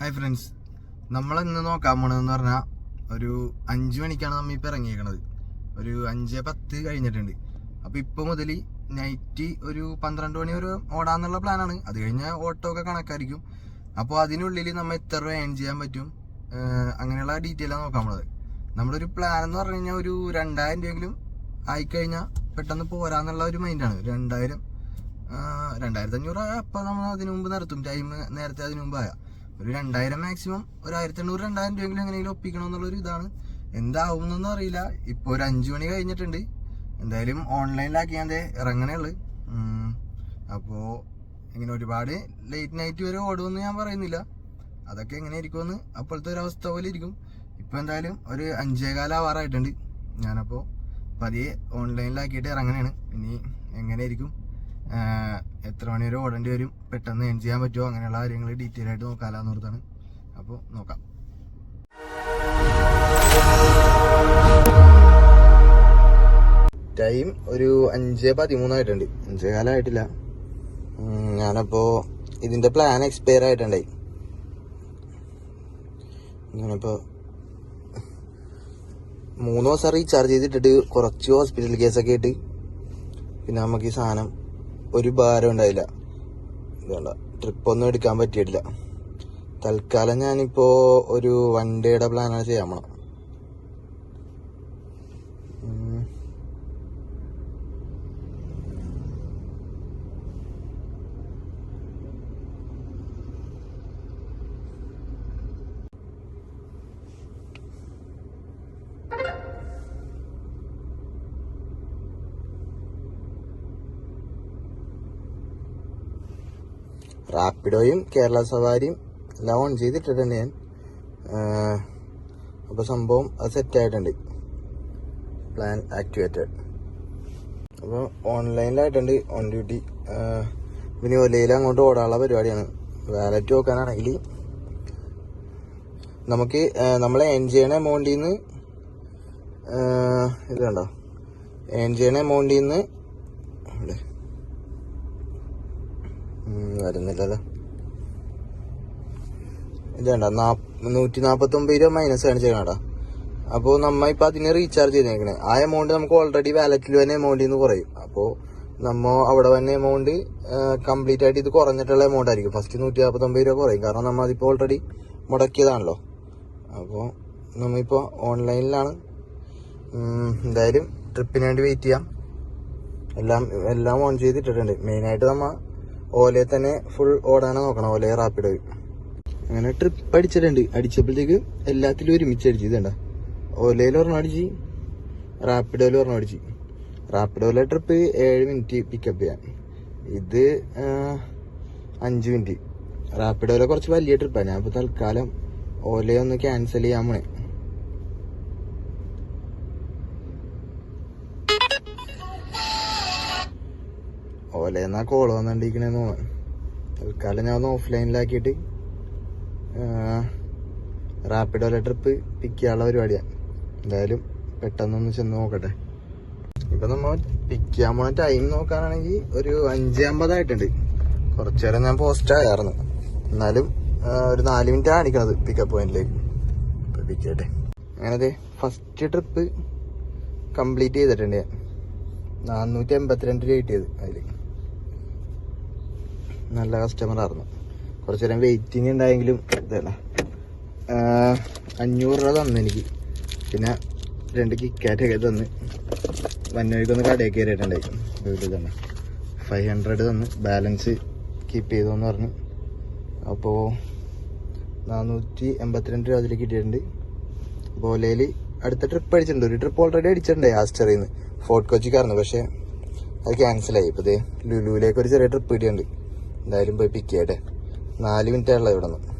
Hi friends നമ്മൾ ഇന്ന് നോക്കാൻ പോണതെന്ന് പറഞ്ഞാൽ ഒരു അഞ്ച് മണിക്കാണ് നമ്മൾ ഇപ്പോൾ ഇറങ്ങിയേക്കണത്. ഒരു അഞ്ച് പത്ത് കഴിഞ്ഞിട്ടുണ്ട്. അപ്പോൾ ഇപ്പോൾ മുതൽ നൈറ്റ് ഒരു പന്ത്രണ്ട് മണി ഒരു ഓടാന്നുള്ള പ്ലാനാണ് അത് കഴിഞ്ഞാൽ ഓട്ടോ ഒക്കെ കണക്കായിരിക്കും. അപ്പോൾ അതിനുള്ളിൽ നമ്മൾ എത്ര രൂപ ഏൺ ചെയ്യാൻ പറ്റും? അങ്ങനെയുള്ള ഡീറ്റെയിലാണ് നോക്കാൻ പോണത്. നമ്മളൊരു പ്ലാൻ എന്ന് പറഞ്ഞു കഴിഞ്ഞാൽ ഒരു രണ്ടായിരം രൂപയെങ്കിലും ആയിക്കഴിഞ്ഞാൽ പെട്ടെന്ന് പോരാന്നുള്ള ഒരു മൈൻഡാണ് രണ്ടായിരം രണ്ടായിരത്തി അഞ്ഞൂറ് അപ്പം നമ്മൾ അതിനു മുമ്പ് നിർത്തും. ടൈം നേരത്തെ അതിനു മുമ്പ് ആയ ഒരു രണ്ടായിരം മാക്സിമം ഒരു ആയിരത്തി എണ്ണൂറ് രണ്ടായിരം രൂപയെങ്കിലും എങ്ങനെയെങ്കിലും ഒപ്പിക്കണം എന്നുള്ളൊരു ഇതാണ്. എന്താവും എന്നൊന്നും അറിയില്ല. ഇപ്പോൾ ഒരു അഞ്ച് മണി കഴിഞ്ഞിട്ടുണ്ട്. എന്തായാലും ഓൺലൈനിലാക്കി ഞാൻ ദേ ഇറങ്ങണേ ഉള്ളു. അപ്പോൾ ഇങ്ങനെ ഒരുപാട് ലേറ്റ് നൈറ്റ് വരെ ഓടുമെന്ന് ഞാൻ പറയുന്നില്ല. അതൊക്കെ എങ്ങനെ ഇരിക്കുമെന്ന് അപ്പോഴത്തെ ഒരു അവസ്ഥ പോലെ ഇരിക്കും. ഇപ്പോൾ എന്തായാലും ഒരു അഞ്ചേകാല ആവാറായിട്ടുണ്ട് ഞാനപ്പോൾ പതിയെ ഓൺലൈനിലാക്കിയിട്ട് ഇറങ്ങണേണ്. ഇനി എങ്ങനെ ഇരിക്കും? എത്ര മണി വരെ ഓടേണ്ടി വരും? പെട്ടെന്ന് എൻ ചെയ്യാൻ പറ്റുമോ? അങ്ങനെയുള്ള കാര്യങ്ങൾ ഡീറ്റെയിൽ ആയിട്ട് നോക്കാമെന്ന് ഓർത്താണ്. അപ്പോൾ നോക്കാം. ടൈം ഒരു അഞ്ച് പതിമൂന്നായിട്ടുണ്ട് അഞ്ചേ കാലമായിട്ടില്ല ഞാനപ്പോൾ ഇതിന്റെ പ്ലാൻ എക്സ്പയർ ആയിട്ടുണ്ടായി. ഞാനിപ്പോൾ മൂന്ന് ദിവസം റീചാർജ് ചെയ്തിട്ടിട്ട് കുറച്ച് ഹോസ്പിറ്റൽ കേസൊക്കെ ആയിട്ട് പിന്നെ നമുക്ക് ഈ സാധനം ഒരു ഭാരം ഉണ്ടായില്ല. ട്രിപ്പ് ഒന്നും എടുക്കാൻ പറ്റിയിട്ടില്ല. തൽക്കാലം ഞാനിപ്പോ ഒരു വൺ ഡേയുടെ പ്ലാനാണ് ചെയ്യാൻ പോണം റാപ്പിഡോയും കേരള സവാരിയും എല്ലാം ഓൺ ചെയ്തിട്ടിട്ടുണ്ട് ഞാൻ. അപ്പോൾ സംഭവം അത് സെറ്റ് ആയിട്ടുണ്ട്. പ്ലാൻ ആക്ടിവേറ്റഡ് അപ്പോൾ ഓൺലൈനിലായിട്ടുണ്ട് ഓൺ ഡ്യൂട്ടി പിന്നെ ഒലയിൽ അങ്ങോട്ട് ഓടാനുള്ള പരിപാടിയാണ്. വാലറ്റ് നോക്കാനാണെങ്കിൽ നമുക്ക് നമ്മൾ ഏൺ ചെയ്യണ എമൗണ്ടിൽ നിന്ന് ഇത് കണ്ടോ? ഏൺ ചെയ്യണ എമൗണ്ടിൽ നിന്ന് വരുന്നില്ലല്ലോ. ഇതേണ്ട നൂറ്റി നാപ്പത്തി ഒമ്പത് രൂപ മൈനസ് ആണ് ചെയ്യണടാ. അപ്പോൾ നമ്മ ഇപ്പം അതിനെ റീചാർജ് ചെയ്തേക്കണേ. ആ എമൗണ്ട് നമുക്ക് ഓൾറെഡി വാലറ്റിൽ തന്നെ എമൗണ്ടിൽ നിന്ന് കുറയും. അപ്പോൾ നമ്മ അവിടെ വന്ന എമൗണ്ട് കംപ്ലീറ്റ് ആയിട്ട് ഇത് കുറഞ്ഞിട്ടുള്ള എമൗണ്ട് ആയിരിക്കും. ഫസ്റ്റ് നൂറ്റി നാൽപ്പത്തൊമ്പത് രൂപ കുറയും. കാരണം നമ്മൾ അതിപ്പോൾ ഓൾറെഡി മുടക്കിയതാണല്ലോ. അപ്പോൾ നമ്മിപ്പോൾ ഓൺലൈനിലാണ് എന്തായാലും ട്രിപ്പിന് വേണ്ടി വെയിറ്റ് ചെയ്യാം. എല്ലാം എല്ലാം ഓൺ ചെയ്തിട്ടിട്ടുണ്ട്. മെയിനായിട്ട് നമ്മ ഓലയെ തന്നെ ഫുൾ ഓടാനാ നോക്കണം ഓലയെ റാപ്പിഡ് അങ്ങനെ ട്രിപ്പ് അടിച്ചിട്ടുണ്ട്. അടിച്ചപ്പോഴത്തേക്ക് എല്ലാത്തിലും ഒരുമിച്ച് അടിച്ചു ഇതേണ്ട ഓലയിൽ ഒരെണ്ണം അടിച്ച് റാപ്പിഡോയിൽ ഒരെണ്ണം അടിച്ച്. റാപ്പിഡോയിലെ ട്രിപ്പ് ഏഴ് മിനിറ്റ് പിക്കപ്പ് ചെയ്യാൻ. ഇത് അഞ്ച് മിനിറ്റ് റാപ്പിഡോയിലെ കുറച്ച് വലിയ ട്രിപ്പാണ് ഞാൻ ഇപ്പോൾ തൽക്കാലം ഓലയൊന്ന് ക്യാൻസൽ ചെയ്യാൻ പോണേ. ഓലയെന്നാ കോൾ വന്നിട്ടിരിക്കണേന്ന് തോന്നുന്നു. തൽക്കാലം ഞാൻ ഒന്ന് ഓഫ്ലൈനിലാക്കിയിട്ട് ഓല ട്രിപ്പ് പിക്ക് ചെയ്യാനുള്ള പരിപാടിയാണ് എന്തായാലും പെട്ടെന്നൊന്ന് ചെന്ന് നോക്കട്ടെ. ഇപ്പൊ നമ്മൾ പിക്ക് ചെയ്യാൻ പോണ ടൈം നോക്കാനാണെങ്കിൽ ഒരു അഞ്ച് അമ്പതായിട്ടുണ്ട്. കുറച്ചു നേരം ഞാൻ പോസ്റ്റ് ആയിരുന്നു എന്നാലും ഒരു നാല് മിനിറ്റ് കാണിക്കണത് പിക്കപ്പ് പോയിന്റിലേക്ക്. ഇപ്പം പിക്ക് ചെയ്യട്ടെ. ഫസ്റ്റ് ട്രിപ്പ് കംപ്ലീറ്റ് ചെയ്തിട്ടുണ്ട് ഞാൻ. നാനൂറ്റി എൺപത്തിരണ്ട് രൂപ കിട്ടിയത് അതിൽ. നല്ല കസ്റ്റമർ ആയിരുന്നു. കുറച്ചു നേരം വെയിറ്റിംഗ് ഉണ്ടായെങ്കിലും ഇതല്ല. അഞ്ഞൂറ് രൂപ തന്നു എനിക്ക്. പിന്നെ രണ്ട് കിക്കാറ്റൊക്കെ തന്ന്. വന്നവഴിക്കൊന്ന് കടയിൽ കയറിയിട്ടുണ്ടായി തന്നെ. ഫൈവ് ഹൺഡ്രഡ് തന്ന്. ബാലൻസ് കീപ്പ് ചെയ്തോന്ന് പറഞ്ഞു. അപ്പോൾ നാനൂറ്റി എൺപത്തിരണ്ട് രൂപ അതിൽ കിട്ടിയിട്ടുണ്ട്. ബോലയിൽ അടുത്ത ട്രിപ്പ് അടിച്ചിട്ടുണ്ട്. ഒരു ട്രിപ്പ് ഓൾറെഡി അടിച്ചിട്ടുണ്ട് ആസ്റ്ററിന്ന് ഫോർട്ട് കൊച്ചിക്കായിരുന്നു പക്ഷേ അത് ക്യാൻസലായി ഇപ്പോൾ ദേ ലുലുവിലേക്ക് ഒരു ചെറിയ ട്രിപ്പ് കിട്ടിയിട്ടുണ്ട്. എന്തായാലും പോയി പിക്ക് ചെയ്യട്ടെ. നാല് മിനിറ്റ് ആണല്ലോ ഇവിടെ നിന്ന്.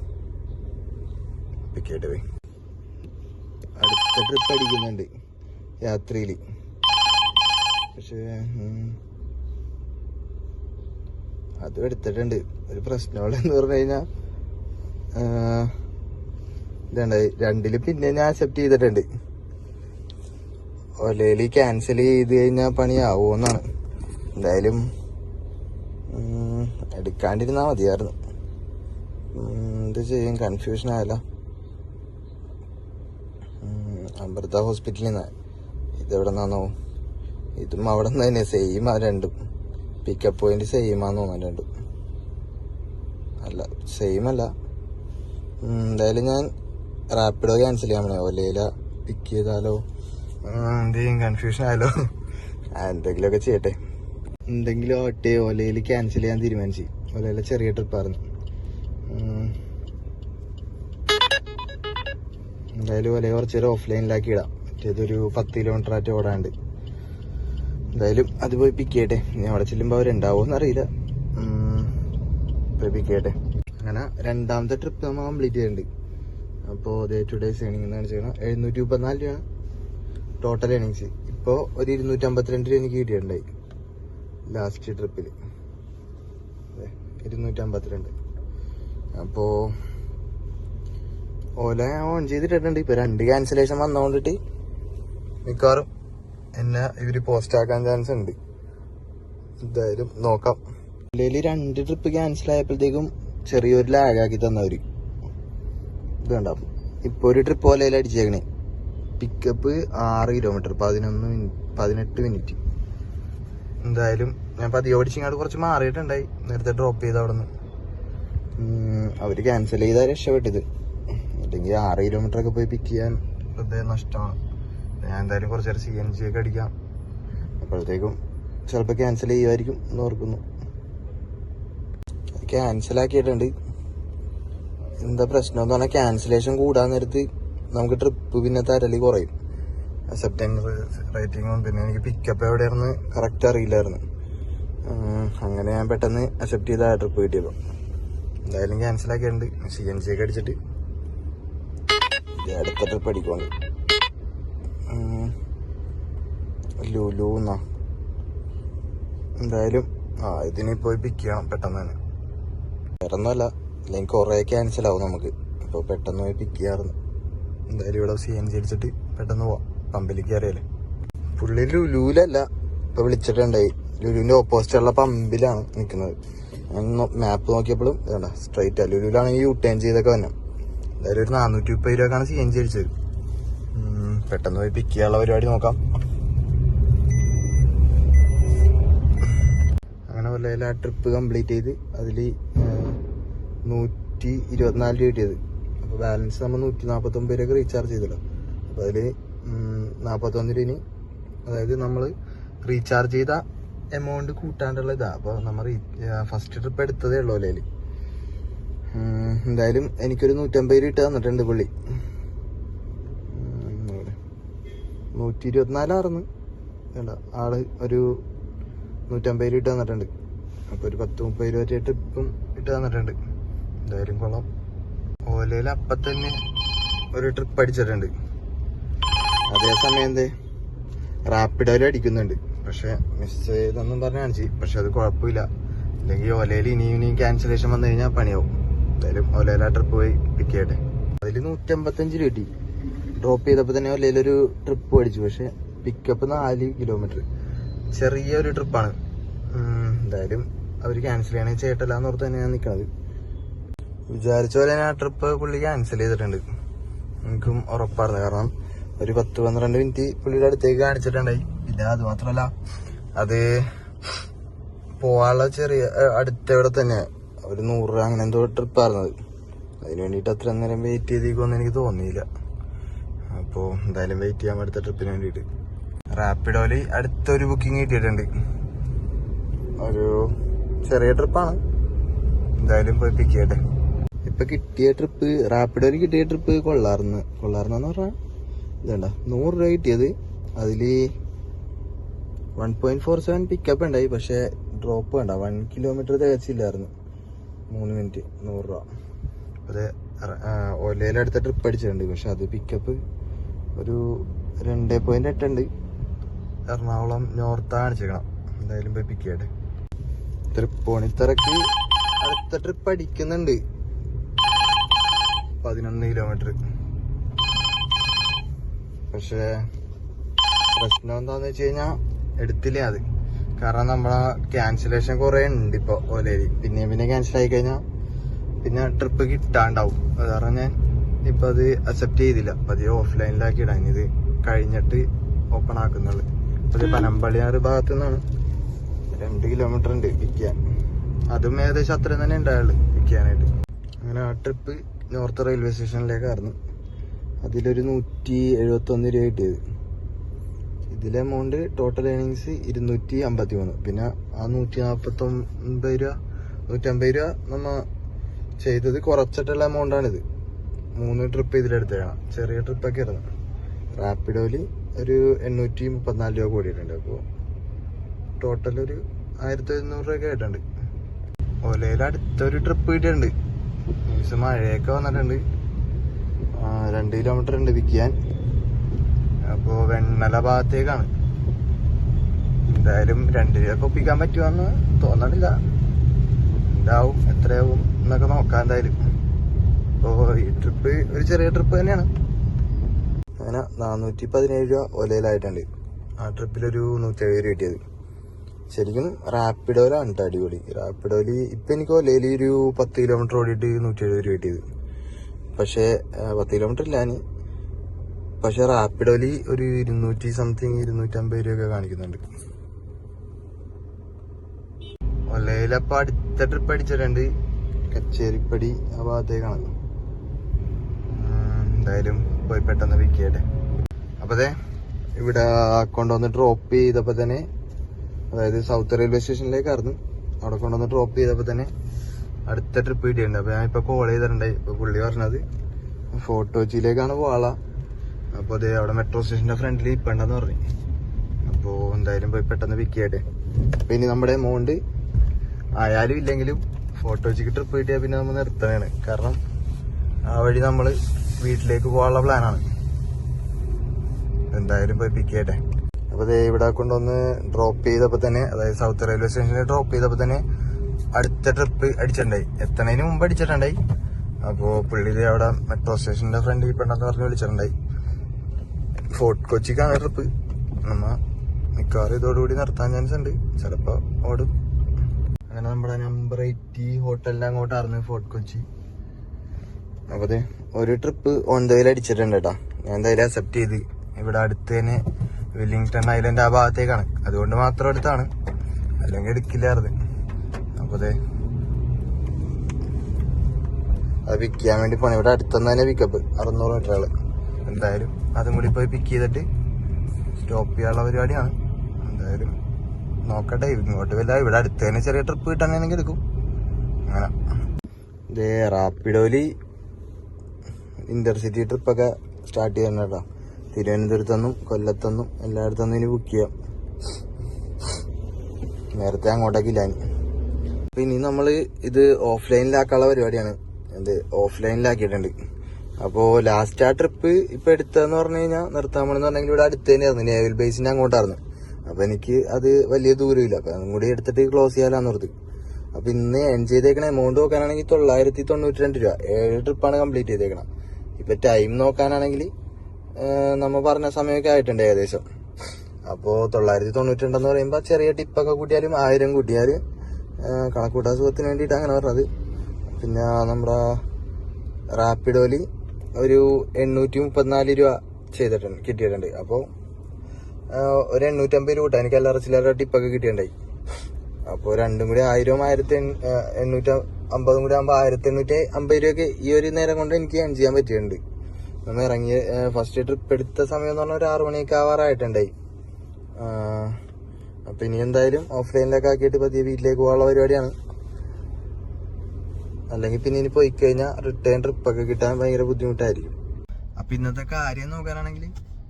പിക്ക് ചെയ്യട്ടെ അടുത്ത ട്രിപ്പ് അടിക്കുന്നുണ്ട്. രാത്രിയിൽ പക്ഷേ അതും എടുത്തിട്ടുണ്ട്. ഒരു പ്രശ്നമുള്ള എന്ന് പറഞ്ഞു കഴിഞ്ഞാൽ ഇതുണ്ട് രണ്ടിൽ പിന്നെ ഞാൻ അക്സെപ്റ്റ് ചെയ്തിട്ടുണ്ട്. ഒലയിൽ ക്യാൻസൽ ചെയ്ത് കഴിഞ്ഞാൽ പണിയാവുമെന്നാണ് എന്തായാലും ഉം, എടുക്കാണ്ടിരുന്നാ മതിയായിരുന്നു. എന്ത് ചെയ്യും. കൺഫ്യൂഷൻ ആയല്ല. അമൃത ഹോസ്പിറ്റലിൽ നിന്ന്. ഇതെവിടെ നിന്നാണോ ഇതും അവിടെ നിന്ന് തന്നെ. സെയിം ആ രണ്ടും. പിക്കപ്പ് പോയിന്റ് സെയിം ആന്ന് തോന്നുന്നു രണ്ടും. അല്ല സെയിം അല്ല. എന്തായാലും ഞാൻ റാപ്പിഡോ ക്യാൻസൽ ചെയ്യാൻ പണേ. ഒലയില പിക്ക് ചെയ്താലോ? ഉം, എന്ത് ചെയ്യും കൺഫ്യൂഷൻ ആയാലോ എന്തെങ്കിലുമൊക്കെ ചെയ്യട്ടെ. എന്തെങ്കിലും ആവട്ടെ ഓലയിൽ ക്യാൻസൽ ചെയ്യാൻ തീരുമാനിച്ചു. ഓലയിലെ ചെറിയ ട്രിപ്പായിരുന്നു. എന്തായാലും ഓലയെ കുറച്ച് നേരം ഓഫ്ലൈനിലാക്കി ഇടാം. മറ്റേതൊരു പത്ത് കിലോമീറ്റർ ആയിട്ട് ഓടാണ്ട്. എന്തായാലും അത് പോയി പിക്ക് ചെയ്യട്ടെ. ഇനി അവിടെ ചെല്ലുമ്പോൾ അവരുണ്ടാവോ എന്നറിയില്ല. പോയി പിക്ക് ചെയ്യട്ടെ. അങ്ങനെ രണ്ടാമത്തെ ട്രിപ്പ് നമ്മൾ കംപ്ലീറ്റ് ചെയ്യുന്നുണ്ട് അപ്പോൾ ഡേ ടു ഡേ സേണിംഗ് എന്നാണ് ചെയ്യണം എഴുന്നൂറ്റി മുപ്പത്തിനാല് രൂപയാണ് ടോട്ടൽ ഏണിങ്സ് ഇപ്പോൾ ഒരു ഇരുന്നൂറ്റമ്പത്തിരണ്ട് രൂപ എനിക്ക് കിട്ടിയിട്ടുണ്ടായി. ലാസ്റ്റ് ട്രിപ്പിൽ ഇരുന്നൂറ്റി അമ്പത്തിരണ്ട് അപ്പോൾ ഓല ഓൺ ചെയ്തിട്ടുണ്ട് ഇപ്പൊ രണ്ട് ക്യാൻസലേഷൻ വന്നുകൊണ്ടിട്ട് മിക്കവാറും എന്നെ ഇവർ പോസ്റ്റ് ആക്കാൻ ചാൻസ് ഉണ്ട്. എന്തായാലും നോക്കാം. ഇല്ലെങ്കിൽ രണ്ട് ട്രിപ്പ് ക്യാൻസൽ ആയപ്പോഴത്തേക്കും ചെറിയൊരു ലാഗാക്കി തന്നവർ ഇത് കണ്ട? ഇപ്പൊ ഒരു ട്രിപ്പ് ഓലയിൽ അടിച്ചേക്കണേ. പിക്കപ്പ് ആറ് കിലോമീറ്റർ പതിനൊന്ന് മിനിറ്റ് പതിനെട്ട് മിനിറ്റ് എന്തായാലും ഞാൻ പതിയെ ഇങ്ങോട്ട് കുറച്ച് മാറിയിട്ടുണ്ടായി. നേരത്തെ ഡ്രോപ്പ് ചെയ്ത് അവിടെ നിന്ന് അവർ ക്യാൻസൽ ചെയ്താൽ രക്ഷപ്പെട്ടത്. അല്ലെങ്കിൽ ആറ് കിലോമീറ്റർ ഒക്കെ പോയി പിക്ക് ചെയ്യാൻ. വെറുതെ നഷ്ടമാണ്. ഞാൻ എന്തായാലും കുറച്ച് നേരം സി എൻ ജി ഒക്കെ അടിക്കാം. അപ്പോഴത്തേക്കും ചിലപ്പോൾ ക്യാൻസൽ ചെയ്യുമായിരിക്കും എന്ന് ഓർക്കുന്നു. ക്യാൻസൽ ആക്കിയിട്ടുണ്ട്. എന്താ പ്രശ്നം എന്ന് പറഞ്ഞാൽ ക്യാൻസലേഷൻ കൂടാൻ നേരത്ത് നമുക്ക് ട്രിപ്പ് പിന്നെ തരൽ കുറയും. സെപ്റ്റംബർ റേറ്റിങ്ങും പിന്നെ എനിക്ക് പിക്കപ്പ് എവിടെയാണെന്ന് കറക്റ്റ് അറിയില്ലായിരുന്നു. അങ്ങനെ ഞാൻ പെട്ടെന്ന് അക്സെപ്റ്റ് ചെയ്ത ട്രിപ്പ് കിട്ടിയപ്പോൾ എന്തായാലും ക്യാൻസലാക്കിയുണ്ട് സി എൻ സി ഒക്കെ അടിച്ചിട്ട്. അടുത്ത ട്രിപ്പ് അടിക്കുവാണ്. ലുലു എന്നാ എന്തായാലും ആ ഇതിനെ പോയി പിക്ക് ചെയ്യണം പെട്ടെന്ന് തന്നെ. വേറെ ഒന്നുമല്ല അല്ലെങ്കിൽ കുറേ ക്യാൻസൽ ആവും നമുക്ക്. അപ്പോൾ പെട്ടെന്ന് പോയി പിക്ക് ചെയ്യാറുണ്ട്. എന്തായാലും ഇവിടെ സി എൻ സി അടിച്ചിട്ട് പെട്ടെന്ന് പോവാം. പമ്പിലേക്ക് കയറിയല്ലേ? പുള്ളി ലുലുവിലല്ല ഇപ്പൊ വിളിച്ചിട്ടുണ്ടായി. ലുലുവിന്റെ ഓപ്പോസിറ്റുള്ള പമ്പിലാണ് നിൽക്കുന്നത് ഞാൻ മാപ്പ് നോക്കിയപ്പോഴും വേണ്ട സ്ട്രൈറ്റ് ലുലുവിലാണെങ്കിൽ യു ടേൺ ചെയ്തൊക്കെ വന്നെ. എന്തായാലും ഒരു നാനൂറ്റി മുപ്പത് രൂപക്കാണ് സി എൻ ജി അടിച്ചത്. പെട്ടെന്ന് പോയി പിക്ക് ചെയ്യാനുള്ള പരിപാടി നോക്കാം. അങ്ങനെ വല്ല ആ ട്രിപ്പ് കംപ്ലീറ്റ് ചെയ്ത് അതിൽ നൂറ്റി ഇരുപത്തിനാല് രൂപ കിട്ടിയത്. അപ്പോൾ ബാലൻസ് നമ്മൾ നൂറ്റി നാൽപ്പത്തൊമ്പത് രൂപ റീചാർജ് ചെയ്തല്ലോ അപ്പോൾ അതിൽ നാൽപ്പത്തൊന്ന് രൂപ അതായത് നമ്മൾ റീചാർജ് ചെയ്ത എമൗണ്ട് കൂട്ടാണ്ടുള്ള ഇതാ. അപ്പോൾ നമ്മൾ ഫസ്റ്റ് ട്രിപ്പ് എടുത്തതേ ഉള്ളൂ അല്ലേ എന്തായാലും എനിക്കൊരു നൂറ്റമ്പത് രൂപ ഇട്ട് തന്നിട്ടുണ്ട് പുള്ളി. നൂറ്റി ഇരുപത്തിനാലായിരുന്നു വേണ്ട ആൾ ഒരു നൂറ്റമ്പത് രൂപ ഇട്ട് തന്നിട്ടുണ്ട്. അപ്പോൾ ഒരു പത്ത് മുപ്പത് രൂപ ഇപ്പം ഇട്ട് തന്നിട്ടുണ്ട്. എന്തായാലും കൊള്ളാം. ഓലയിൽ അപ്പം തന്നെ ഒരു ട്രിപ്പ് അടിച്ചിട്ടുണ്ട്. അതേസമയം റാപ്പിഡ് റാപ്പിഡോയിൽ അടിക്കുന്നുണ്ട്. പക്ഷെ മിസ് ചെയ്തെന്നും പറഞ്ഞാണ് കാണിച്ചു. പക്ഷെ അത് കുഴപ്പമില്ല. അല്ലെങ്കിൽ ഒലയിൽ ഇനിയും ഇനിയും ക്യാൻസലേഷൻ വന്നു കഴിഞ്ഞാൽ പണിയാവും. എന്തായാലും ഒലയിലാ ട്രിപ്പ് പോയി പിക്ക് ചെയ്യട്ടെ. അതിൽ നൂറ്റമ്പത്തഞ്ച് രൂപ കിട്ടി. ഡ്രോപ്പ് ചെയ്തപ്പോൾ തന്നെ ഒലയിലൊരു ട്രിപ്പ് അടിച്ചു പക്ഷെ പിക്കപ്പ് നാല് കിലോമീറ്റർ ചെറിയൊരു ട്രിപ്പാണ് എന്തായാലും അവർ ക്യാൻസൽ ചെയ്യണേ ചേട്ടല്ല എന്ന് ഓർത്ത് തന്നെയാണ് നിൽക്കുന്നത് വിചാരിച്ച പോലെ തന്നെ ആ ട്രിപ്പ് പുള്ളി ക്യാൻസൽ ചെയ്തിട്ടുണ്ട്. എനിക്കും ഉറപ്പായിരുന്നു കാരണം ഒരു പത്ത് പന്ത്രണ്ട് മിനിറ്റ് പുള്ളിയുടെ അടുത്തേക്ക് കാണിച്ചിട്ടുണ്ടായി. പിന്നെ അത് മാത്രമല്ല അത് പോവാനുള്ള ചെറിയ അടുത്തവിടെ അടുത്ത തന്നെ ഒരു നൂറ് രൂപ അങ്ങനെ എന്തോ ട്രിപ്പ് ട്രിപ്പായിരുന്നത് അതിന് വേണ്ടിയിട്ട് അത്ര നേരം വെയിറ്റ് ചെയ്തേക്കുമെന്ന് എനിക്ക് തോന്നിയില്ല. അപ്പോൾ എന്തായാലും വെയിറ്റ് ചെയ്യാൻ അടുത്ത ട്രിപ്പിന് വേണ്ടിയിട്ട്. റാപ്പിഡോലി അടുത്തൊരു ബുക്കിംഗ് കിട്ടിയിട്ടുണ്ട്. ഒരു ചെറിയ ട്രിപ്പാണ് എന്തായാലും പോയി പിക്ക് ചെയ്യട്ടെ. ഇപ്പൊ കിട്ടിയ ട്രിപ്പ് റാപ്പിഡോയിൽ കിട്ടിയ ട്രിപ്പ് കൊള്ളാർന്ന്. കൊള്ളാർന്നെന്ന് പറഞ്ഞാൽ ഇതണ്ട? നൂറ് രൂപ കിട്ടിയത്. അതിൽ one point four seven pickup ഉണ്ടായി പക്ഷെ ഡ്രോപ്പ് വേണ്ട. വൺ കിലോമീറ്റർ തികച്ചില്ലായിരുന്നു. മൂന്ന് മിനിറ്റ് നൂറ് രൂപ. അത് ഒലയിലെടുത്ത ട്രിപ്പ് അടിച്ചിട്ടുണ്ട്. പക്ഷെ അത് പിക്കപ്പ് ഒരു രണ്ട് പോയിന്റ് എട്ടുണ്ട് എറണാകുളം നോർത്ത് കാണിച്ചേക്കണം. എന്തായാലും പോയി പിക്ക് ചെയ്യട്ടെ. തൃപ്പൂണിത്തറക്ക് അടുത്ത ട്രിപ്പ് അടിക്കുന്നുണ്ട്. പതിനൊന്ന് കിലോമീറ്റർ പക്ഷേ പ്രശ്നം എന്താന്ന് വെച്ച് കഴിഞ്ഞാൽ എടുത്തില്ല അത്. കാരണം നമ്മളെ ക്യാൻസലേഷൻ കുറെ ഉണ്ട് ഇപ്പൊ ഓലേരി പിന്നെ പിന്നെ ക്യാൻസൽ ആയി കഴിഞ്ഞാൽ പിന്നെ ട്രിപ്പ് കിട്ടാണ്ടാവും. അത് കാരണം ഞാൻ ഇപ്പൊ അത് അക്സെപ്റ്റ് ചെയ്തില്ല. പതിയെ ഓഫ്ലൈനിലാക്കി ഇടാൻ ഇത് കഴിഞ്ഞിട്ട് ഓപ്പൺ ആക്കുന്നുള്ളു അത് ഇത് പനമ്പള്ളിയാറ് ഭാഗത്തു നിന്നാണ്. രണ്ട് കിലോമീറ്റർ ഉണ്ട് വിൽക്കാൻ അതും ഏകദേശം അത്രയും തന്നെ ഉണ്ടായുള്ളു വിൽക്കാനായിട്ട് അങ്ങനെ ആ ട്രിപ്പ് നോർത്ത് റെയിൽവേ സ്റ്റേഷനിലേക്കായിരുന്നു അതിലൊരു നൂറ്റി എഴുപത്തി ഒന്ന് രൂപ കിട്ടിയത് ഇതിലെ എമൗണ്ട് ടോട്ടൽ ഏണിങ്സ് ഇരുന്നൂറ്റി അമ്പത്തി മൂന്ന് പിന്നെ ആ നൂറ്റി നാൽപ്പത്തി ഒമ്പത് രൂപ നൂറ്റമ്പത് രൂപ നമ്മ ചെയ്തത് കുറച്ചിട്ടുള്ള എമൗണ്ടാണിത് മൂന്ന് ട്രിപ്പ് ഇതിലെടുത്തേക്കണം ചെറിയ ട്രിപ്പൊക്കെ ആയിരുന്നു. റാപ്പിഡോയിൽ ഒരു എണ്ണൂറ്റി മുപ്പത്തിനാല് രൂപ കൂടിയിട്ടുണ്ട്. അപ്പോൾ ടോട്ടൽ ഒരു ആയിരത്തി എഴുന്നൂറ് രൂപയൊക്കെ ആയിട്ടുണ്ട്. ഒലയിൽ അടുത്തൊരു ട്രിപ്പ് കിട്ടിയിട്ടുണ്ട്. മീൻസ് മഴയൊക്കെ വന്നിട്ടുണ്ട്. രണ്ട് കിലോമീറ്റർ ഉണ്ട് വിൽക്കാൻ. അപ്പോൾ വെണ്ണല ഭാഗത്തേക്കാണ്. എന്തായാലും രണ്ട് രൂപ ഒപ്പിക്കാൻ പറ്റുമെന്ന് തോന്നണില്ല. ഉണ്ടാവും എത്രയാവും എന്നൊക്കെ നോക്കാം എന്തായാലും. അപ്പോൾ ഈ ട്രിപ്പ് ഒരു ചെറിയ ട്രിപ്പ് തന്നെയാണ്. അങ്ങനെ നാനൂറ്റി പതിനേഴ് രൂപ ഒലയിലായിട്ടുണ്ട്. ആ ട്രിപ്പിലൊരു നൂറ്റി എഴുപത് രൂപ കിട്ടിയത്. ശരിക്കും റാപ്പിഡോയിലാണ് കേട്ടോ അടിപൊളി. റാപ്പിഡോയിൽ ഇപ്പം എനിക്ക് ഒലയിൽ ഒരു പത്ത് കിലോമീറ്റർ ഓടിയിട്ട് നൂറ്റി എഴുപത് രൂപ കിട്ടിയത്. പക്ഷേ പത്ത് കിലോമീറ്റർ ഇല്ല ഞാൻ പക്ഷെ റാപ്പിഡോലി ഒരു ഇരുന്നൂറ്റി സംതിങ് ഇരുന്നൂറ്റമ്പത് രൂപയൊക്കെ കാണിക്കുന്നുണ്ട്. ഒലയിലപ്പം അടുത്ത ട്രിപ്പ് അടിച്ചിട്ടുണ്ട്. കച്ചേരിപ്പടി ആ ഭാഗത്തേക്കാണ്. ഉം, എന്തായാലും പോയി പെട്ടെന്ന് പിക്ക് ചെയ്യട്ടെ. അപ്പൊ അതെ ഇവിടെ കൊണ്ടുവന്ന് ഡ്രോപ്പ് ചെയ്തപ്പോൾ തന്നെ അതായത് സൗത്ത് റെയിൽവേ സ്റ്റേഷനിലേക്കായിരുന്നു അവിടെ കൊണ്ടുവന്ന് ഡ്രോപ്പ് ചെയ്തപ്പോൾ തന്നെ അടുത്ത ട്രിപ്പ് കിട്ടിയിട്ടുണ്ട്. അപ്പൊ ഞാൻ ഇപ്പൊ കോൾ ചെയ്തിട്ടുണ്ടായി ഇപ്പൊ പുള്ളി പറഞ്ഞത് ഫോർട്ട് കൊച്ചിയിലേക്കാണ് പോവാള. അപ്പൊ അതെ അവിടെ മെട്രോ സ്റ്റേഷന്റെ ഫ്രണ്ടിൽ ഇപ്പണ്ടെന്ന് പറഞ്ഞു. അപ്പോ എന്തായാലും പോയി പെട്ടെന്ന് പിക്ക് ചെയ്യട്ടെ. അപ്പൊ ഇനി നമ്മുടെ എമൗണ്ട് ആയാലും ഇല്ലെങ്കിലും വെച്ചിട്ട് ട്രിപ്പ് കിട്ടിയാൽ പിന്നെ നമ്മൾ നിർത്തണേണ്. കാരണം ആ വഴി നമ്മൾ വീട്ടിലേക്ക് പോകാനുള്ള പ്ലാനാണ് എന്തായാലും പോയി പിക്ക് ചെയ്യട്ടെ. അപ്പൊ ദേ ഇവിടെ കൊണ്ടുവന്ന് ഡ്രോപ്പ് ചെയ്തപ്പോ തന്നെ അതായത് സൗത്ത് റെയിൽവേ സ്റ്റേഷനിൽ ഡ്രോപ്പ് ചെയ്തപ്പോ തന്നെ അടുത്ത ട്രിപ്പ് അടിച്ചിട്ടുണ്ടായി. എത്തണതിന് മുമ്പ് അടിച്ചിട്ടുണ്ടായി. അപ്പോ പുള്ളി അവിടെ മെട്രോ സ്റ്റേഷന്റെ ഫ്രണ്ടിൽ പെണ്ണെന്ന് പറഞ്ഞ് വിളിച്ചിട്ടുണ്ടായി. ഫോർട്ട് കൊച്ചിക്കാണ് ട്രിപ്പ് നമ്മ മിക്കവാറും ഇതോടുകൂടി നിർത്താൻ ചാൻസ് ഉണ്ട്. ചിലപ്പോ ഓടും. അങ്ങനെ നമ്മുടെ നമ്പർ എയ്റ്റി ഹോട്ടലിന്റെ അങ്ങോട്ടായിരുന്നു ഫോർട്ട് കൊച്ചി അപ്പൊ അതെ ഒരു ട്രിപ്പ് ഓൺ അടിച്ചിട്ടുണ്ട് കേട്ടോ ഞാൻ എന്തായാലും അക്സെപ്റ്റ് ചെയ്ത്. ഇവിടെ അടുത്ത് തന്നെ വില്ലിങ്ടൺ ഐലൻഡ് ആ ഭാഗത്തേക്കാണ്. അതുകൊണ്ട് മാത്രം അടുത്താണ് അല്ലെങ്കിൽ എടുക്കില്ലായിരുന്നു. അപ്പൊ ദേ അത് പിക്ക് ചെയ്യാൻ വേണ്ടി പോണേ. ഇവിടെ അടുത്തുനിന്ന് തന്നെ പിക്കപ്പ് അറുന്നൂറ് മീറ്ററുകൾ എന്തായാലും അതും കൂടി പോയി പിക്ക് ചെയ്തിട്ട് സ്റ്റോപ്പ് ചെയ്യാനുള്ള പരിപാടിയാണ്. എന്തായാലും നോക്കട്ടെ. ഇങ്ങോട്ട് വല്ല ഇവിടെ അടുത്ത് തന്നെ ചെറിയ ട്രിപ്പ് കിട്ടാനാണെങ്കിൽ എടുക്കും. അങ്ങനെ. ഇതേ റാപ്പിഡോലി ഇന്റർസിറ്റി ട്രിപ്പൊക്കെ സ്റ്റാർട്ട് ചെയ്യണം കേട്ടോ. തിരുവനന്തപുരത്തുനിന്നും കൊല്ലത്തുനിന്നും എല്ലായിടത്തുനിന്നും ഇനി ബുക്ക് ചെയ്യാം. നേരത്തെ അങ്ങോട്ടേക്ക് ഇനി. അപ്പൊ ഇനി നമ്മൾ ഇത് ഓഫ്ലൈനിലാക്കാനുള്ള പരിപാടിയാണ്. എന്ത് ഓഫ്ലൈനിലാക്കിയിട്ടുണ്ട്. അപ്പോ ലാസ്റ്റ് ആ ട്രിപ്പ് ഇപ്പൊ എടുത്തതെന്ന് പറഞ്ഞു കഴിഞ്ഞാൽ നിർത്താൻ പോണെന്ന് പറഞ്ഞെങ്കിൽ ഇവിടെ അടുത്ത് തന്നെയായിരുന്നു. നേവൽ ബേസിന്റെ അങ്ങോട്ടായിരുന്നു. അപ്പൊ എനിക്ക് അത് വലിയ ദൂരമില്ല. അപ്പൊ അതും കൂടി എടുത്തിട്ട് ക്ലോസ് ചെയ്യാലാന്ന് ഓർത്ത്. അപ്പൊ ഇന്ന് എൻ ചെയ്തേക്കണ എമൗണ്ട് നോക്കാനാണെങ്കിൽ തൊള്ളായിരത്തി തൊണ്ണൂറ്റി രണ്ട് രൂപ. ഏഴ് ട്രിപ്പാണ് കംപ്ലീറ്റ് ചെയ്തേക്കണം. ഇപ്പൊ ടൈം നോക്കാനാണെങ്കിൽ നമ്മൾ പറഞ്ഞ സമയമൊക്കെ ആയിട്ടുണ്ട് ഏകദേശം. അപ്പോ തൊള്ളായിരത്തി തൊണ്ണൂറ്റി രണ്ടെന്ന് പറയുമ്പോ ചെറിയ ടിപ്പൊക്കെ കൂട്ടിയാലും ആയിരം കൂട്ടിയാൽ കണക്കൂട്ടാ സുഖത്തിന് വേണ്ടിയിട്ട് അങ്ങനെ പറഞ്ഞത്. പിന്നെ നമ്മുടെ റാപ്പിഡോയിൽ ഒരു എണ്ണൂറ്റി മുപ്പത്തിനാല് രൂപ ചെയ്തിട്ടുണ്ട് കിട്ടിയിട്ടുണ്ട്. അപ്പോൾ ഒരു എണ്ണൂറ്റമ്പത് രൂപ എനിക്ക് എല്ലാ ചില്ലറ ടിപ്പൊക്കെ കിട്ടിയിട്ടുണ്ടായി. അപ്പോൾ രണ്ടും കൂടി ആയിരവും ആയിരത്തി എണ്ണൂറ്റി അമ്പതും കൂടി ആകുമ്പോൾ ആയിരത്തി എണ്ണൂറ്റി അമ്പത് രൂപയൊക്കെ ഈ ഒരു നേരം കൊണ്ട് എനിക്ക് ഏൺ ചെയ്യാൻ പറ്റിയിട്ടുണ്ട്. നമ്മൾ ഇറങ്ങിയ ഫസ്റ്റ് ട്രിപ്പ് എടുത്ത സമയം എന്ന് പറഞ്ഞാൽ ഒരു ആറു മണിയൊക്കെ ആവാറായിട്ടുണ്ടായി. അപ്പൊ ഇനി എന്തായാലും ഓഫ്ലൈനിലൊക്കെ ആക്കിയിട്ട് പതിയെ വീട്ടിലേക്ക് പോകാനുള്ള പരിപാടിയാണ്. അല്ലെങ്കിൽ പിന്നെ ഇനി പോയി കഴിഞ്ഞാൽ റിട്ടേൺ ട്രിപ്പ് ഒക്കെ കിട്ടാൻ ഭയങ്കര ബുദ്ധിമുട്ടായിരിക്കും. അപ്പൊ ഇന്നത്തെ കാര്യം നോക്കാനാണെങ്കിൽ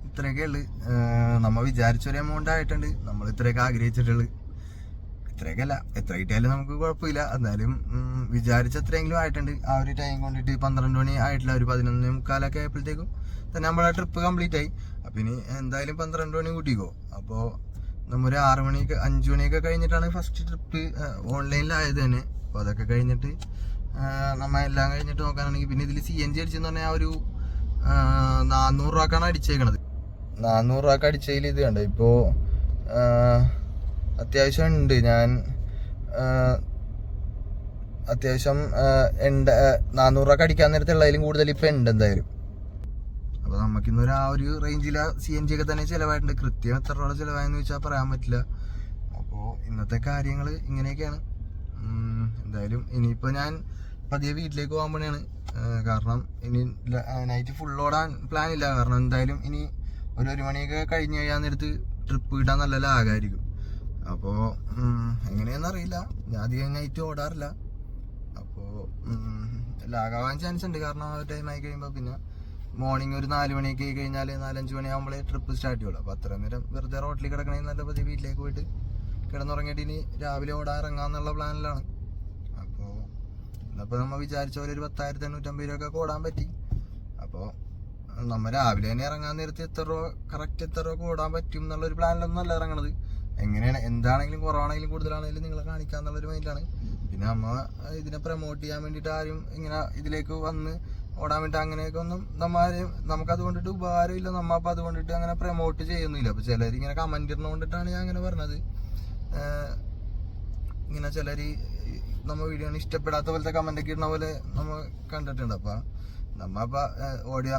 ഇത്രയൊക്കെ ഉള്ളു. നമ്മൾ വിചാരിച്ചൊരു എമൗണ്ട് ആയിട്ടുണ്ട്. നമ്മൾ ഇത്രയൊക്കെ ആഗ്രഹിച്ചിട്ടുള്ളു. ഇത്രയൊക്കെ അല്ല. എത്ര കിട്ടിയാലും നമുക്ക് കുഴപ്പമില്ല. എന്നാലും വിചാരിച്ച എത്രയെങ്കിലും ആയിട്ടുണ്ട്. ആ ഒരു ടൈം കൊണ്ടിട്ട് പന്ത്രണ്ട് മണി ആയിട്ടില്ല ഒരു പതിനൊന്ന് മുക്കാലൊക്കെ ആയപ്പോഴത്തേക്കും തന്നെ നമ്മളെ ട്രിപ്പ് കംപ്ലീറ്റ് ആയി. അപ്പൊ ഇനി എന്തായാലും പന്ത്രണ്ട് മണി കൂട്ടിക്കോ. അപ്പോൾ നമ്മ ഒരു ആറ് മണിയൊക്കെ അഞ്ചു മണിയൊക്കെ കഴിഞ്ഞിട്ടാണ് ഫസ്റ്റ് ട്രിപ്പ് ഓൺലൈനിലായത് തന്നെ. അപ്പോൾ അതൊക്കെ കഴിഞ്ഞിട്ട് നമ്മ എല്ലാം കഴിഞ്ഞിട്ട് നോക്കാനാണെങ്കിൽ പിന്നെ ഇതിൽ സി എൻ ജി അടിച്ചെന്ന് പറഞ്ഞാൽ ഒരു നാനൂറ് രൂപക്കാണ് അടിച്ചേക്കണത്. നാനൂറ് രൂപക്ക് അടിച്ചതിൽ ഇത് കണ്ട? ഇപ്പോ ആ, അത്യാവശ്യം ഉണ്ട്. ഞാൻ അത്യാവശ്യം ആ, നാനൂറ് രൂപ അടിക്കാൻ നേരത്തെ ഉള്ളതിലും കൂടുതൽ ഇപ്പം ഉണ്ട് എന്തായാലും. നമുക്കിന്നൊരു ആ ഒരു റേഞ്ചിൽ സി എൻ ജി ഒക്കെ തന്നെ ചിലവായിട്ടുണ്ട്. കൃത്യം എത്ര രൂപ ചിലവായെന്ന് ചോദിച്ചാൽ പറയാൻ പറ്റില്ല. അപ്പോൾ ഇന്നത്തെ കാര്യങ്ങൾ ഇങ്ങനെയൊക്കെയാണ്. എന്തായാലും ഇനിയിപ്പോൾ ഞാൻ പതിയെ വീട്ടിലേക്ക് പോകാൻ പണിയാണ്. കാരണം ഇനി നൈറ്റ് ഫുൾ ഓടാൻ പ്ലാൻ ഇല്ല. കാരണം എന്തായാലും ഇനി ഒരു ഒരു മണിയൊക്കെ കഴിഞ്ഞ് കഴിയാൻ നേരത്ത് ട്രിപ്പ് കിട്ടാൻ നല്ല ലാഗായിരിക്കും. അപ്പോൾ എങ്ങനെയാണെന്ന് അറിയില്ല. ഞാൻ അധികം നൈറ്റ് ഓടാറില്ല. അപ്പോൾ ലാഗാവാൻ ചാൻസ് ഉണ്ട്. കാരണം ആ ടൈം ആയി കഴിയുമ്പോൾ പിന്നെ മോർണിംഗ് ഒരു നാല് മണിയൊക്കെ ആയി കഴിഞ്ഞാൽ നാലഞ്ച് മണിയാകുമ്പോഴേ ട്രിപ്പ് സ്റ്റാർട്ട് ചെയ്യുള്ളൂ. അപ്പോൾ അത്ര നേരം വെറുതെ റോട്ടിൽ കിടക്കണമെങ്കിൽ നല്ല പതി വീട്ടിലേക്ക് പോയിട്ട് കിടന്നുറങ്ങിയിട്ട് ഇനി രാവിലെ ഓടാൻ ഇറങ്ങാന്നുള്ള പ്ലാനിലാണ് അപ്പോൾ ഇന്നിപ്പോൾ നമ്മൾ വിചാരിച്ച പോലെ ഒരു പത്തായിരത്തി എണ്ണൂറ്റമ്പത് രൂപ ഒക്കെ ഓടാൻ പറ്റി. അപ്പോൾ നമ്മൾ രാവിലെ തന്നെ ഇറങ്ങാൻ നേരത്തെ എത്ര രൂപ കറക്റ്റ് എത്ര രൂപ ഓടാൻ പറ്റും എന്നുള്ളൊരു പ്ലാനിലൊന്നും അല്ല ഇറങ്ങണത്. എങ്ങനെയാണ് എന്താണെങ്കിലും കുറവാണെങ്കിലും കൂടുതലാണെങ്കിലും നിങ്ങളെ കാണിക്കാന്നുള്ളൊരു മൈൻഡാണ് പിന്നെ അമ്മ ഇതിനെ പ്രൊമോട്ട് ചെയ്യാൻ വേണ്ടിയിട്ട് ആരും ഇങ്ങനെ ഇതിലേക്ക് വന്ന് ഓടാൻ വേണ്ടി അങ്ങനെയൊക്കെ ഒന്നും നമ്മ ആരെയും നമുക്ക് അതുകൊണ്ടിട്ട് ഉപകാരമില്ല നമ്മ അപ്പം അതുകൊണ്ടിട്ട് അങ്ങനെ പ്രൊമോട്ട് ചെയ്യുന്നില്ല. അപ്പൊ ചിലർ ഇങ്ങനെ കമന്റ് കൊണ്ടിട്ടാണ് ഞാൻ അങ്ങനെ പറഞ്ഞത്. ഇങ്ങനെ ചിലർ നമ്മ വീഡിയോ ഇഷ്ടപ്പെടാത്ത പോലത്തെ കമന്റ് ഒക്കെ ഇടുന്ന പോലെ നമ്മൾ കണ്ടിട്ടുണ്ട്. അപ്പൊ നമ്മ ഓടിയ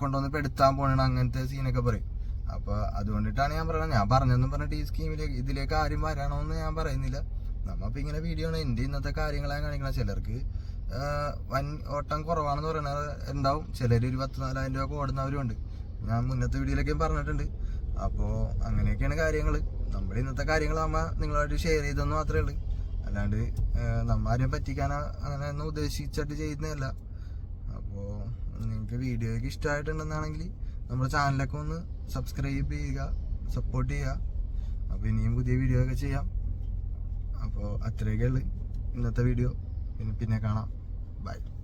കൊണ്ടുവന്ന് പെടുത്താൻ പോണ അങ്ങനത്തെ സീനൊക്കെ പറയും. അപ്പൊ അതുകൊണ്ടിട്ടാണ് ഞാൻ പറയുന്നത് ഞാൻ പറഞ്ഞെന്നും പറഞ്ഞിട്ട് ഈ സ്കീമിലേക്ക് ഇതിലേക്ക് ആരും വരണമെന്ന് ഞാൻ പറയുന്നില്ല. നമ്മ ഇങ്ങനെ വീഡിയോ ആണ് ഇന്നത്തെ കാര്യങ്ങളാണ് കാണിക്കണം. ചിലർക്ക് വൻ ഓട്ടം കുറവാണെന്ന് പറയുന്നത് ഉണ്ടാവും ചിലർ ഒരു പത്ത് നാലായിരം രൂപ ഓടുന്നവരും ഉണ്ട് ഞാൻ മുന്നത്തെ വീഡിയോയിലൊക്കെ പറഞ്ഞിട്ടുണ്ട്. അപ്പോൾ അങ്ങനെയൊക്കെയാണ് കാര്യങ്ങൾ നമ്മുടെ ഇന്നത്തെ കാര്യങ്ങൾ നമ്മ നിങ്ങളായിട്ട് ഷെയർ ചെയ്തെന്ന് മാത്രമേ ഉള്ളൂ. അല്ലാണ്ട് നമ്മ ആരെയും പറ്റിക്കാനോ അങ്ങനെ ഒന്നും ഉദ്ദേശിച്ചിട്ട് ചെയ്യുന്നതല്ല. അപ്പോൾ നിങ്ങൾക്ക് വീഡിയോയ്ക്ക് ഇഷ്ടമായിട്ടുണ്ടെന്നാണെങ്കിൽ നമ്മുടെ ചാനലൊക്കെ ഒന്ന് സബ്സ്ക്രൈബ് ചെയ്യുക സപ്പോർട്ട് ചെയ്യുക. അപ്പോൾ ഇനിയും പുതിയ വീഡിയോ ഒക്കെ ചെയ്യാം. അപ്പോൾ അത്രയൊക്കെ ഉള്ളു ഇന്നത്തെ വീഡിയോ പിന്നെ കാണാം. Bye.